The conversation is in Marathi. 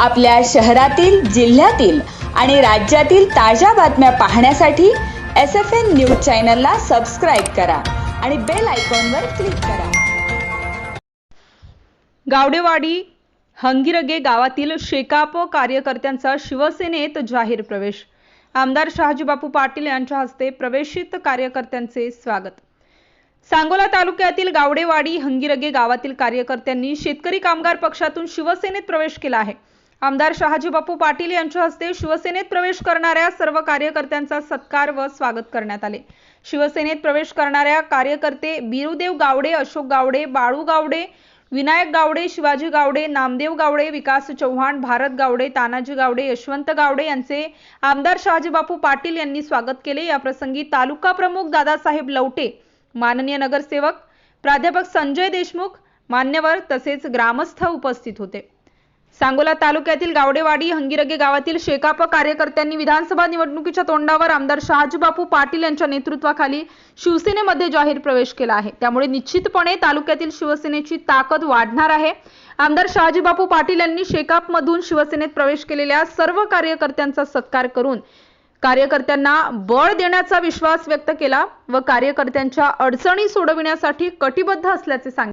आपल्या शहरातील जिल्ह्यातील आणि राज्यातील ताज्या बातम्या पाहण्यासाठी एस एफ एन न्यूज चॅनलला सबस्क्राईब करा आणि बेल आयकॉनवर क्लिक करा. गावडेवाडी हंगिरगे गावातील शेकाप कार्यकर्त्यांचा शिवसेनेत जाहीर प्रवेश. आमदार शहाजीबापू पाटील यांच्या हस्ते प्रवेशित कार्यकर्त्यांचे स्वागत. सांगोला तालुक्यातील गावडेवाडी हंगिरगे गावातील कार्यकर्त्यांनी शेतकरी कामगार पक्षातून शिवसेनेत प्रवेश केला आहे. आमदार शहाजीबापू पाटील यांच्या हस्ते शिवसेनेत प्रवेश करणाऱ्या सर्व कार्यकर्त्यांचा सत्कार व स्वागत करण्यात आले. शिवसेनेत प्रवेश करणाऱ्या कार्यकर्ते बिरुदेव गावडे अशोक गावडे बाळू गावडे विनायक गावडे शिवाजी गावडे नामदेव गावडे विकास चव्हाण भारत गावडे तानाजी गावडे यशवंत गावडे यांचे आमदार शहाजीबापू पाटील यांनी स्वागत केले. याप्रसंगी तालुका प्रमुख दादासाहेब लवटे माननीय नगरसेवक प्राध्यापक संजय देशमुख मान्यवर तसेच ग्रामस्थ उपस्थित होते. सांगोला तालुक्यातील गावडेवाडी हंगिरगे गावातील शेकाप कार्यकर्त्यांनी विधानसभा निवडणुकीच्या तोंडावर आमदार शहाजीबापू पाटील यांच्या नेतृत्वाखाली शिवसेनेमध्ये जाहीर प्रवेश केला आहे. त्यामुळे निश्चितपणे तालुक्यातील शिवसेनेची ताकद वाढणार आहे. आमदार शहाजीबापू पाटील यांनी शेकापमधून शिवसेनेत प्रवेश केलेल्या सर्व कार्यकर्त्यांचा सत्कार करून कार्यकर्त्यांना बळ देण्याचा विश्वास व्यक्त केला व कार्यकर्त्यांच्या अडचणी सोडविण्यासाठी कटिबद्ध असल्याचे सांगितले.